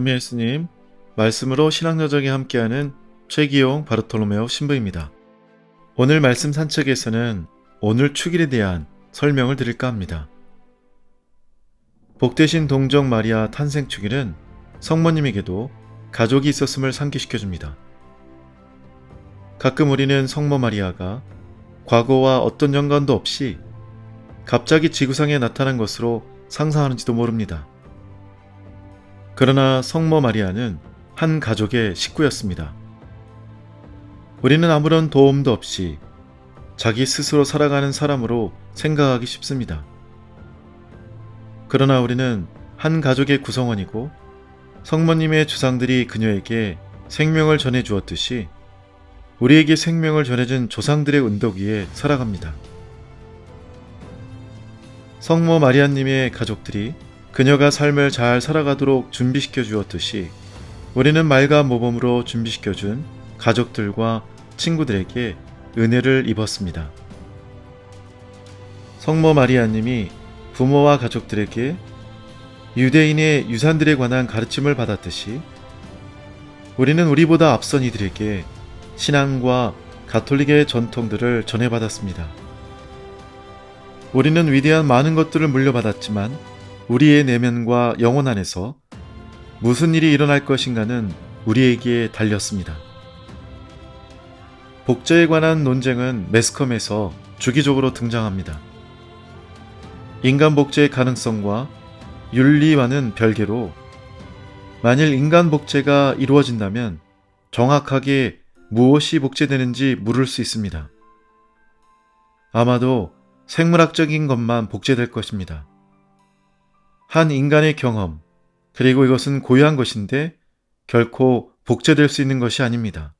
예수님, 말씀으로 신앙여정에 함께하는 최기용 바르톨로메오 신부입니다. 오늘 말씀 산책에서는 오늘 축일에 대한 설명을 드릴까 합니다. 복되신 동정 마리아 탄생 축일은 성모님에게도 가족이 있었음을 상기시켜 줍니다. 가끔 우리는 성모 마리아가 과거와 어떤 연관도 없이 갑자기 지구상에 나타난 것으로 상상하는지도 모릅니다. 그러나 성모 마리아는 한 가족의 식구였습니다. 우리는 아무런 도움도 없이 자기 스스로 살아가는 사람으로 생각하기 쉽습니다. 그러나 우리는 한 가족의 구성원이고 성모님의 조상들이 그녀에게 생명을 전해 주었듯이 우리에게 생명을 전해준 조상들의 운덕 위에 살아갑니다. 성모 마리아님의 가족들이 그녀가 삶을 잘 살아가도록 준비시켜 주었듯이 우리는 말과 모범으로 준비시켜 준 가족들과 친구들에게 은혜를 입었습니다. 성모 마리아님이 부모와 가족들에게 유대인의 유산들에 관한 가르침을 받았듯이 우리는 우리보다 앞선 이들에게 신앙과 가톨릭의 전통들을 전해받았습니다. 우리는 위대한 많은 것들을 물려받았지만 우리의 내면과 영혼 안에서 무슨 일이 일어날 것인가는 우리에게 달렸습니다. 복제에 관한 논쟁은 매스컴에서 주기적으로 등장합니다. 인간 복제의 가능성과 윤리와는 별개로 만일 인간 복제가 이루어진다면 정확하게 무엇이 복제되는지 물을 수 있습니다. 아마도 생물학적인 것만 복제될 것입니다. 한 인간의 경험, 그리고 이것은 고유한 것인데 결코 복제될 수 있는 것이 아닙니다.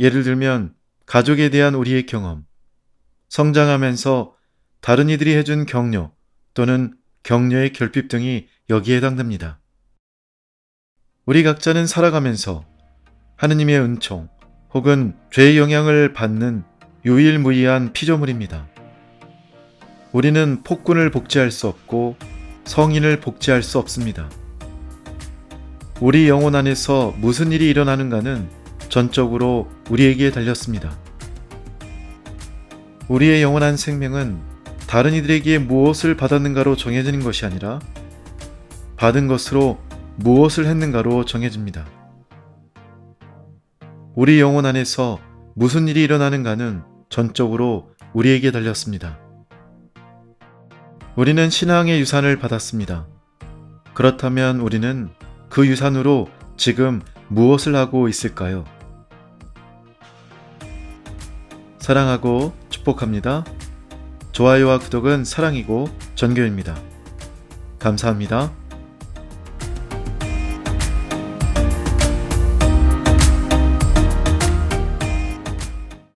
예를 들면 가족에 대한 우리의 경험, 성장하면서 다른 이들이 해준 격려 또는 격려의 결핍 등이 여기에 해당됩니다. 우리 각자는 살아가면서 하느님의 은총 혹은 죄의 영향을 받는 유일무이한 피조물입니다. 우리는 폭군을 복제할 수 없고 성인을 복제할 수 없습니다. 우리 영혼 안에서 무슨 일이 일어나는가는 전적으로 우리에게 달렸습니다. 우리의 영원한 생명은 다른 이들에게 무엇을 받았는가로 정해지는 것이 아니라 받은 것으로 무엇을 했는가로 정해집니다. 우리 영혼 안에서 무슨 일이 일어나는가는 전적으로 우리에게 달렸습니다. 우리는 신앙의 유산을 받았습니다. 그렇다면 우리는 그 유산으로 지금 무엇을 하고 있을까요? 사랑하고 축복합니다. 좋아요와 구독은 사랑이고 전교입니다. 감사합니다.